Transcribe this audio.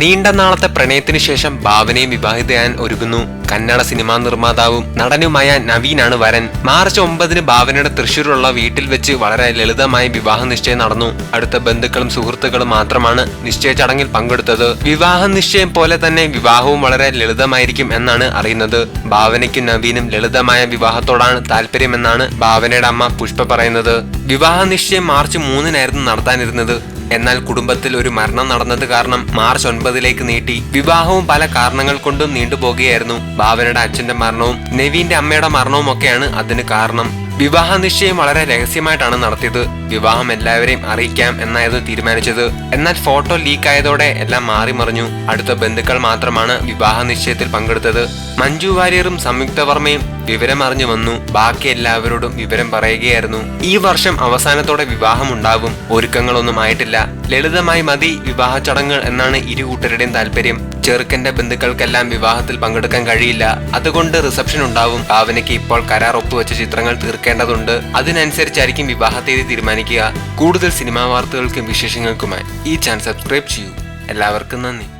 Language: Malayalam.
നീണ്ട നാളത്തെ പ്രണയത്തിനു ശേഷം ഭാവനയും വിവാഹിതയാൻ ഒരുങ്ങുന്നു. കന്നഡ സിനിമാ നിർമ്മാതാവും നടനുമായ നവീനാണ് വരൻ. മാർച്ച് ഒമ്പതിന് ഭാവനയുടെ തൃശ്ശൂരുള്ള വീട്ടിൽ വെച്ച് വളരെ ലളിതമായി വിവാഹ നിശ്ചയം നടന്നു. അടുത്ത ബന്ധുക്കളും സുഹൃത്തുക്കളും മാത്രമാണ് നിശ്ചയ ചടങ്ങിൽ പങ്കെടുത്തത്. വിവാഹ നിശ്ചയം പോലെ തന്നെ വിവാഹവും വളരെ ലളിതമായിരിക്കും എന്നാണ് അറിയുന്നത്. ഭാവനയ്ക്കും നവീനും ലളിതമായ വിവാഹത്തോടാണ് താല്പര്യമെന്നാണ് ഭാവനയുടെ അമ്മ പുഷ്പ പറയുന്നത്. വിവാഹ നിശ്ചയം മാർച്ച് മൂന്നിനായിരുന്നു നടത്താനിരുന്നത്. എന്നാൽ കുടുംബത്തിൽ ഒരു മരണം നടന്നത് കാരണം മാർച്ച് ഒൻപതിലേക്ക് നീട്ടി വിവാഹവും പല കാരണങ്ങൾ കൊണ്ടും നീണ്ടുപോകുകയായിരുന്നു. ഭാവനയുടെ അച്ഛന്റെ മരണവും നെവീന്റെ അമ്മയുടെ മരണവും ഒക്കെയാണ് അതിന് കാരണം. വിവാഹ നിശ്ചയം വളരെ രഹസ്യമായിട്ടാണ് നടത്തിയത്. വിവാഹം എല്ലാവരെയും അറിയിക്കാം എന്നായിരുന്നു തീരുമാനിച്ചത്. എന്നാൽ ഫോട്ടോ ലീക്ക് ആയതോടെ എല്ലാം മാറി മറിഞ്ഞു. അടുത്ത ബന്ധുക്കൾ മാത്രമാണ് വിവാഹ നിശ്ചയത്തിൽ പങ്കെടുത്തത്. മഞ്ജു വാര്യറും സംയുക്ത വർമ്മയും വിവരം അറിഞ്ഞു വന്നു. ബാക്കി എല്ലാവരോടും വിവരം പറയുകയായിരുന്നു. ഈ വർഷം അവസാനത്തോടെ വിവാഹം ഉണ്ടാവും. ഒരുക്കങ്ങളൊന്നും ആയിട്ടില്ല. ലളിതമായി മതി വിവാഹ ചടങ്ങുകൾ എന്നാണ് ഇരു കൂട്ടരുടെയും താല്പര്യം. ചെറുക്കന്റെ ബന്ധുക്കൾക്കെല്ലാം വിവാഹത്തിൽ പങ്കെടുക്കാൻ കഴിയില്ല. അതുകൊണ്ട് റിസപ്ഷൻ ഉണ്ടാവും. ഭാവനയ്ക്ക് ഇപ്പോൾ കരാർ ഒപ്പുവെച്ച ചിത്രങ്ങൾ തീർക്കേണ്ടതുണ്ട്. അതിനനുസരിച്ചായിരിക്കും വിവാഹ തീയതി തീരുമാനിക്കുക. കൂടുതൽ സിനിമാ വാർത്തകൾക്കും വിശേഷങ്ങൾക്കുമായി ഈ ചാനൽ സബ്സ്ക്രൈബ് ചെയ്യൂ. എല്ലാവർക്കും നന്ദി.